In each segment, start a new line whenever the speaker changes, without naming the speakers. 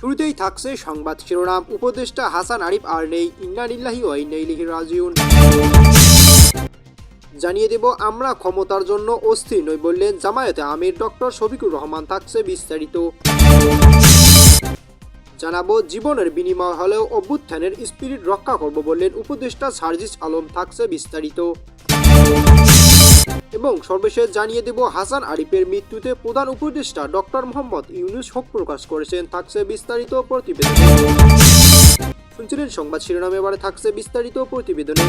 শুরুতেই থাকছে সংবাদ শিরোনাম। উপদেষ্টা হাসান আরিফ আর নেই। ইন্নানিল্লাহি ওয়াইনাইলিহি রাজিউন। জানিয়ে দেব, আমরা ক্ষমতার জন্য অস্থির নই বললেন জামায়াতে আমির ডক্টর শফিকুর রহমান থাকছে বিস্তারিত। জানাব, জীবনের বিনিময় হলেও অভ্যুত্থানের স্পিরিট রক্ষা করব বললেন উপদেষ্টা সার্জিস আলম থাকছে বিস্তারিত। এবং সর্বশেষ জানিয়ে দেব, হাসান আরিফের মৃত্যুতে প্রধান উপদেষ্টা ডক্টর মোহাম্মদ ইউনুস শোক প্রকাশ করেছেন, থাকছে বিস্তারিত প্রতিবেদন। শুনছিলেন সংবাদ শিরোনামে, এবারে থাকছে বিস্তারিত প্রতিবেদনে।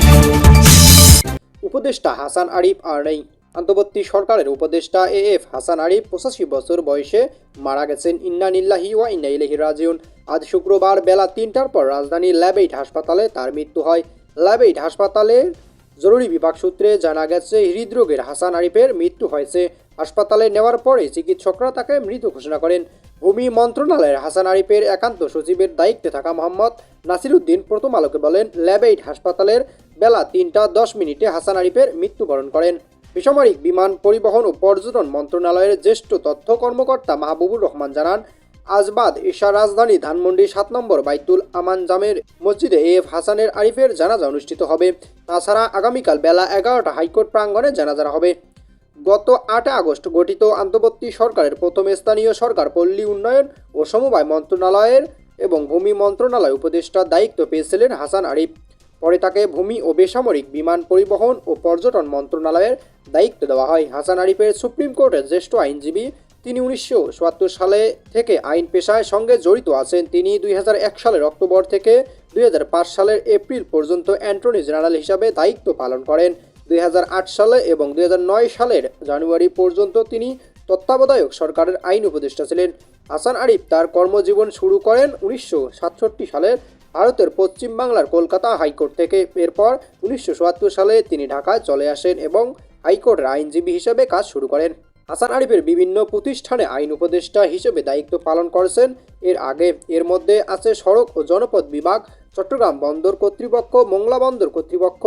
উপদেষ্টা হাসান আরিফ আর নেই। অন্তর্বর্তী সরকারের উপদেষ্টা এ এফ হাসান আরিফ পঁচাশি বছর বয়সে মারা গেছেন। ইন্নানিল্লাহি ওয়া ইন্না ইলাইহি রাজিউন। আজ শুক্রবার বেলা তিনটার পর রাজধানীর ল্যাবেইট হাসপাতালে তার মৃত্যু হয়। ল্যাবেইট হাসপাতালের জরুরি বিভাগ সূত্রে জানা গেছে, হৃদরোগের হাসান আরিফের মৃত্যু হয়েছে। হাসপাতালে নেওয়ার পরে চিকিৎসকরা তাকে মৃত ঘোষণা করেন। ভূমি মন্ত্রণালয়ের হাসান আরিফের একান্ত সচিবের দায়িত্বে থাকা মোহাম্মদ নাসিরুদ্দিন প্রথম আলোকে বলেন ল্যাবেইট হাসপাতালের বেলা তিনটা দশ মিনিটে হাসান আরিফের মৃত্যুবরণ করেন। বেসামরিক বিমান পরিবহন ও পর্যটন মন্ত্রণালয়ের জ্যেষ্ঠ তথ্য কর্মকর্তা মাহবুবুর রহমান জানান আজবাদ ঈশা রাজধানী ধানমন্ডি সাত নম্বর বাইতুল আমান জামের মসজিদে এফ হাসানের আরিফের জানাজা অনুষ্ঠিত হবে। তাছাড়া আগামীকাল বেলা এগারোটা হাইকোর্ট প্রাঙ্গণে জানাজা হবে। গত আট আগস্ট গঠিত আন্তর্বর্তী সরকারের প্রথম স্থানীয় সরকার পল্লী উন্নয়ন ও সমবায় মন্ত্রণালয়ের এবং ভূমি মন্ত্রণালয় উপদেষ্টার দায়িত্ব পেয়েছিলেন হাসান আরিফ। পরে তাকে ভূমি ও বেসামরিক বিমান পরিবহন ও পর্যটন মন্ত্রণালয়ের দায়িত্ব দেওয়া হয়। হাসান আরিফের সুপ্রিম কোর্টের জ্যেষ্ঠ আইনজীবী তিনি উনিশশো চুয়াত্তর সালে থেকে আইন পেশায় সঙ্গে জড়িত আছেন। তিনি দুই হাজার এক সালের অক্টোবর থেকে দুই হাজার পাঁচ সালের এপ্রিল পর্যন্ত অ্যান্টর্নি জেনারেল হিসাবে দায়িত্ব পালন করেন। দুই হাজার আট সালে এবং দুই হাজার নয় সালের জানুয়ারি পর্যন্ত তিনি তত্ত্বাবধায়ক সরকারের আইন উপদেষ্টা ছিলেন। হাসান আরিফ তার কর্মজীবন শুরু করেন উনিশশো সাতষট্টি সালের ভারতের পশ্চিম বাংলার কলকাতা হাইকোর্ট থেকে। এরপর উনিশশো সালে তিনি ঢাকায় চলে আসেন এবং হাইকোর্টের আইনজীবী হিসেবে কাজ শুরু করেন। হাসান আরিফের বিভিন্ন প্রতিষ্ঠানে আইন উপদেষ্টা হিসেবে দায়িত্ব পালন করেছেন। এর আগে এর মধ্যে আছে সড়ক ও জনপদ বিভাগ, চট্টগ্রাম বন্দর কর্তৃপক্ষ, মোংলা বন্দর কর্তৃপক্ষ,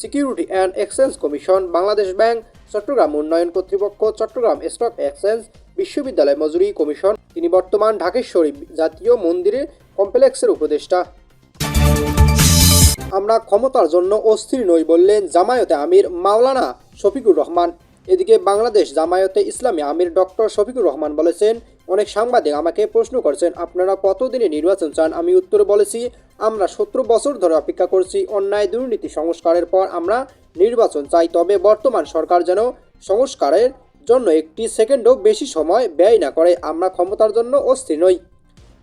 security and exchange commission, Bangladesh bank, Chattogram উন্নয়ন কর্তৃপক্ষ, চট্টগ্রাম স্টক এক্সচেঞ্জ, বিশ্ববিদ্যালয় মজুরি কমিশন, তিনি বর্তমান ঢাকেশ্বরী জাতীয় মন্দিরে কমপ্লেক্সের উপদেষ্টা। আমরা ক্ষমতার জন্য অস্থির নই বললেন জামায়াতে আমির মাওলানা শফিকুর রহমান। এদিকে বাংলাদেশ জামায়াতে ইসলামী আমির ডক্টর শফিকুর রহমান বলেছেন, অনেক সাংবাদিক আমাকে প্রশ্ন করছেন, আপনারা কতদিনে নির্বাচন চান? আমি উত্তরে বলেছি, আমরা সত্তর বছর ধরে অপেক্ষা করছি অন্যায় দুর্নীতি সংস্কারের পর আমরা নির্বাচন চাই, তবে বর্তমান সরকার যেন সংস্কারের জন্য একটি সেকেন্ডও বেশি সময় ব্যয় না করে, আমরা ক্ষমতার জন্য অস্থির নই।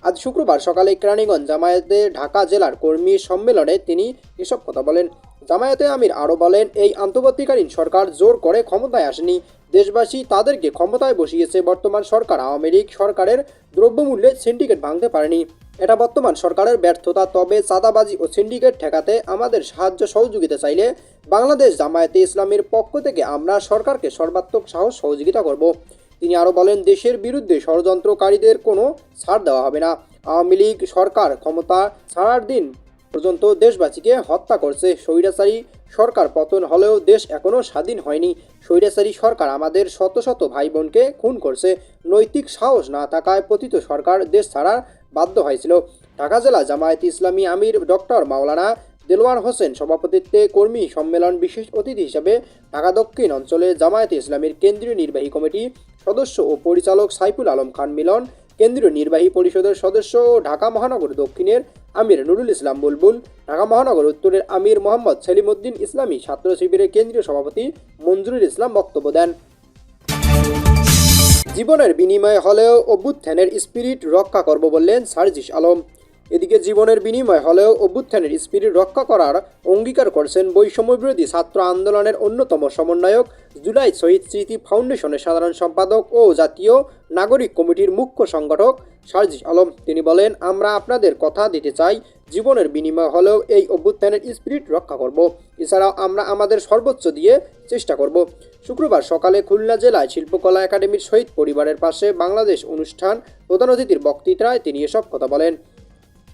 আজ শুক্রবার সকালে কেরানীগঞ্জ জামায়াতে ঢাকা জেলার কর্মী সম্মেলনে তিনি এসব কথা বলেন। জামায়াতে আমির আরও বলেন, এই আন্তর্বর্তীকালীন সরকার জোর করে ক্ষমতায় আসেনি। দেশবাসী তাদেরকে ক্ষমতায় বসিয়েছে। বর্তমান সরকার আওয়ামী লীগ সরকারের দ্রব্যমূল্যে সিন্ডিকেট ভাঙতে পারেনি। এটা বর্তমান সরকারের ব্যর্থতা। তবে চাঁদাবাজি ও সিন্ডিকেট ঠেকাতে আমাদের সাহায্য সহযোগিতা চাইলে বাংলাদেশ জামায়াতে ইসলামের পক্ষ থেকে আমরা সরকারকে সর্বাত্মক সাহস সহযোগিতা করব। তিনি আরও বলেন, দেশের বিরুদ্ধে ষড়যন্ত্রকারীদের কোনো ছাড় দেওয়া হবে না। আওয়ামী লীগ সরকার ক্ষমতা ছাড়ার দিন পর্যন্ত দেশবাসীকে হত্যা করছে। স্বৈরাচারী সরকার পতন হলেও দেশ এখনও স্বাধীন হয়নি। স্বৈরাচারী সরকার আমাদের শত শত ভাই বোনকে খুন করছে। নৈতিক সাহস না থাকায় পতিত সরকার দেশ ছাড়ার বাধ্য হয়েছিল। ঢাকা জেলা জামায়াত ইসলামী আমির ডক্টর মাওলানা দেলোয়ার হোসেন সভাপতিত্বে কর্মী সম্মেলন বিশেষ অতিথি হিসেবে ঢাকা দক্ষিণ অঞ্চলে জামায়াতে ইসলামীর কেন্দ্রীয় নির্বাহী কমিটি সদস্য ও পরিচালক সাইফুল আলম খান মিলন, কেন্দ্রীয় নির্বাহী পরিষদের সদস্য ও ঢাকা মহানগর দক্ষিণের আমির নুরুল ইসলাম বুলবুল, ঢাকা মহানগর উত্তরের আমির মোহাম্মদ সেলিমউদ্দিন ইসলামী ছাত্র শিবিরের কেন্দ্রীয় সভাপতি মঞ্জুরুল ইসলাম বক্তব্য দেন। জীবনের বিনিময়ে হলেও অভ্যুত্থানের স্পিরিট রক্ষা করব বললেন সার্জিস আলম। এদিকে জীবনের বিনিময় হলেও অভ্যুত্থানের স্পিরিট রক্ষা করার অঙ্গীকার করেছেন বৈষম্যবিরোধী ছাত্র আন্দোলনের অন্যতম সমন্বয়ক, জুলাই শহীদ স্মৃতি ফাউন্ডেশনের সাধারণ সম্পাদক ও জাতীয় নাগরিক কমিটির মুখ্য সংগঠক সার্জিস আলম। তিনি বলেন, আমরা আপনাদের কথা দিতে চাই, জীবনের বিনিময় হলেও এই অভ্যুত্থানের স্পিরিট রক্ষা করব। এছাড়াও আমরা আমাদের সর্বোচ্চ দিয়ে চেষ্টা করব। শুক্রবার সকালে খুলনা জেলায় শিল্পকলা একাডেমির শহীদ পরিবারের পাশে বাংলাদেশ অনুষ্ঠান প্রধান অতিথির বক্তৃতায় তিনি এসব কথা বলেন।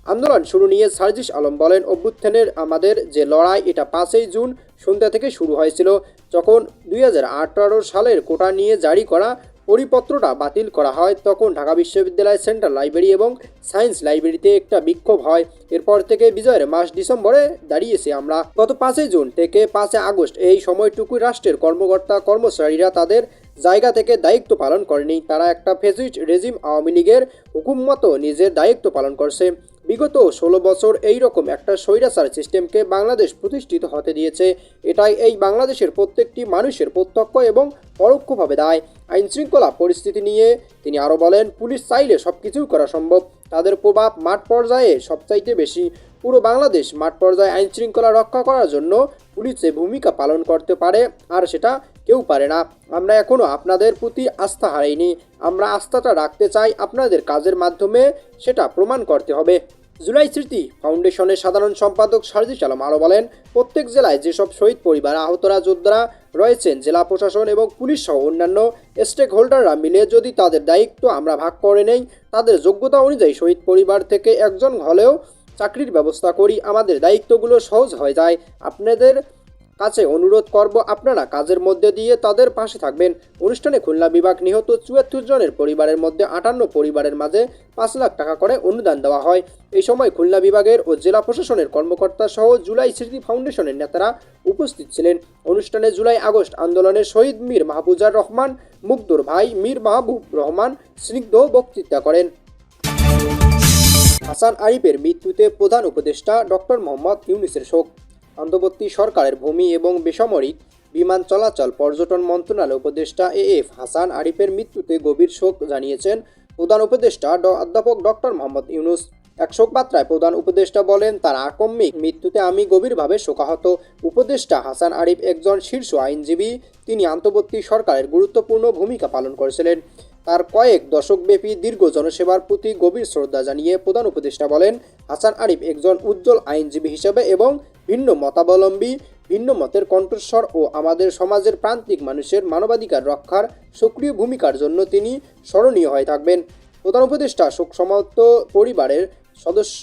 আন্দোলন শুরু নিয়ে সার্জিস আলম বলেন, অভ্যুত্থানের আমাদের যে লড়াই, এটা পাঁচই জুন সন্ধ্যা থেকে শুরু হয়েছিল। যখন দুই হাজার আঠারো সালের কোটা নিয়ে জারি করা পরিপত্রটা বাতিল করা হয়, তখন ঢাকা বিশ্ববিদ্যালয় সেন্ট্রাল লাইব্রেরি এবং সায়েন্স লাইব্রেরিতে একটা বিক্ষোভ হয়। এরপর থেকে বিজয়ের মাস ডিসেম্বরে দাঁড়িয়েছি আমরা। গত পাঁচই জুন থেকে পাঁচই আগস্ট এই সময়টুকু রাষ্ট্রের কর্মকর্তা, কর্মচারীরা তাদের জায়গা থেকে দায়িত্ব পালন করেনি। তারা একটা ফেসিস্ট রেজিম আওয়ামী লীগের হুকুম মতো নিজের দায়িত্ব পালন করছে। বিগত ষোলো বছর এই রকম একটা স্বৈরাচার সিস্টেমকে বাংলাদেশ প্রতিষ্ঠিত হতে দিয়েছে। এটাই এই বাংলাদেশের প্রত্যেকটি মানুষের প্রত্যক্ষ এবং পরোক্ষভাবে দায়। আইন শৃঙ্খলা পরিস্থিতি নিয়ে তিনি আরও বলেন, পুলিশ চাইলে সব কিছুই করা সম্ভব। তাদের প্রভাব মাঠ পর্যায়ে সবচাইতে বেশি। পুরো বাংলাদেশ মাঠ পর্যায়ে আইন শৃঙ্খলা রক্ষা করার জন্য পুলিশে ভূমিকা পালন করতে পারে, আর সেটা কেউ পারে না। আমরা এখনও আপনাদের প্রতি আস্থা হারাইনি। আমরা আস্থাটা রাখতে চাই আপনাদের কাজের মাধ্যমে, সেটা প্রমাণ করতে হবে। জুলাই স্মৃতি ফাউন্ডেশনের সাধারণ সম্পাদক সারজিস আলম আরও বলেন, প্রত্যেক জেলায় যেসব শহীদ পরিবার, আহতরা, যোদ্ধারা রয়েছেন, জেলা প্রশাসন এবং পুলিশ সহ অন্যান্য স্টেক হোল্ডাররা মিলে যদি তাদের দায়িত্ব আমরা ভাগ করে নেই, তাদের যোগ্যতা অনুযায়ী শহীদ পরিবার থেকে একজন হলেও চাকরির ব্যবস্থা করি, আমাদের দায়িত্বগুলো সহজ হয়ে যায়। আপনাদের কাছে অনুরোধ করব আপনারা কাজের মধ্যে দিয়ে তাদের পাশে থাকবেন। অনুষ্ঠানে খুলনা বিভাগ নিহত চুয়াত্তর জনের পরিবারের মধ্যে আটান্ন পরিবারের মাঝে পাঁচ লাখ টাকা করে অনুদান দেওয়া হয়। এই সময় খুলনা বিভাগের ও জেলা প্রশাসনের কর্মকর্তা সহ জুলাই স্মৃতি ফাউন্ডেশনের নেতারা উপস্থিত ছিলেন। অনুষ্ঠানে জুলাই আগস্ট আন্দোলনের শহীদ মীর মাহবুজার রহমান, মুগ্ধর ভাই মীর মাহবুব রহমান স্নিগ্ধ বক্তৃতা করেন। হাসান আরিফের মৃত্যুতে প্রধান উপদেষ্টা ডক্টর মোহাম্মদ ইউনিসের শোক। অন্তর্বর্তী সরকারের ভূমি এবং বেসামরিক বিমান চলাচল পর্যটন মন্ত্রণালয় উপদেষ্টা এ এফ হাসান আরিফের মৃত্যুতে গভীর শোক জানিয়েছেন প্রধান উপদেষ্টা অধ্যাপক ডক্টর মোহাম্মদ ইউনুস। এক শোকবার্তায় প্রধান উপদেষ্টা বলেন, তার আকস্মিক মৃত্যুতে আমি গভীরভাবে শোকাহত। উপদেষ্টা হাসান আরিফ একজন শীর্ষ আইনজীবী। তিনি আন্তর্বর্তী সরকারের গুরুত্বপূর্ণ ভূমিকা পালন করেছিলেন। তার কয়েক দশকব্যাপী দীর্ঘ জনসেবার প্রতি গভীর শ্রদ্ধা জানিয়ে প্রধান উপদেষ্টা বলেন, হাসান আরিফ একজন উজ্জ্বল আইনজীবী হিসেবে এবং ভিন্ন মতাবলম্বী, ভিন্ন মতের কণ্ঠস্বর ও আমাদের সমাজের প্রান্তিক মানুষের মানবাধিকার রক্ষার সক্রিয় ভূমিকার জন্য তিনি স্মরণীয় হয়ে থাকবেন। প্রধান উপদেষ্টা শোক সমাপ্ত পরিবারের সদস্য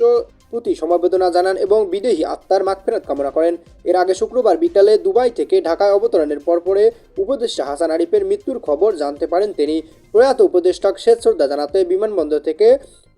প্রতি সমবেদনা জানান এবং বিদেহী আত্মার মাগফেরাত কামনা করেন। এর আগে শুক্রবার বিকালে দুবাই থেকে ঢাকায় অবতরণের পরপরে উপদেষ্টা হাসান আরিফের মৃত্যুর খবর জানতে পারেন তিনি। প্রয়াত উপদেষ্টাক শেষ শ্রদ্ধা জানাতে বিমানবন্দর থেকে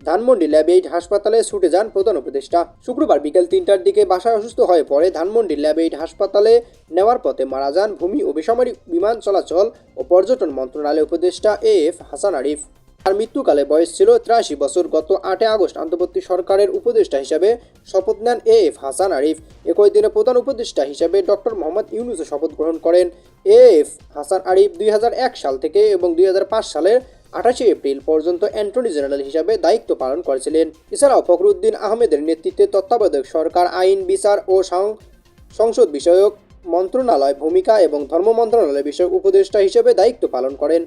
ধানমন্ডি ল্যাবেইড হাসপাতালে ছুটে যান প্রধান উপদেষ্টা। শুক্রবার বিকেল তিনটার দিকে বাসায় অসুস্থ হয়ে পড়ে ধানমন্ডি ল্যাবেইড হাসপাতালে নেওয়ার পথে মারা যান ভূমি ও বেসামরিক বিমান চলাচল ও পর্যটন মন্ত্রণালয়ের উপদেষ্টা এ এফ হাসান আরিফ। তার মৃত্যুকালে বয়স ছিল ত্রাশি বছর। গত আটই আগস্ট আন্তর্বর্তী সরকারের উপদেষ্টা হিসাবে শপথ নেন এ এফ হাসান আরিফ। একই দিনে প্রধান উপদেষ্টা হিসাবে ডক্টর মোহাম্মদ ইউনুসও শপথ গ্রহণ করেন। এ এফ হাসান আরিফ দুই হাজার এক সাল থেকে এবং দুই হাজার পাঁচ সালের আঠাশে এপ্রিল পর্যন্ত অ্যান্টনি জেনারেল হিসাবে দায়িত্ব পালন করেছিলেন। এছাড়াও ফখরুদ্দিন আহমেদের নেতৃত্বে তত্ত্বাবধায়ক সরকার, আইন, বিচার ও সংসদ বিষয়ক মন্ত্রণালয় ভূমিকা এবং ধর্ম মন্ত্রণালয় বিষয়ক উপদেষ্টা হিসেবে দায়িত্ব পালন করেন।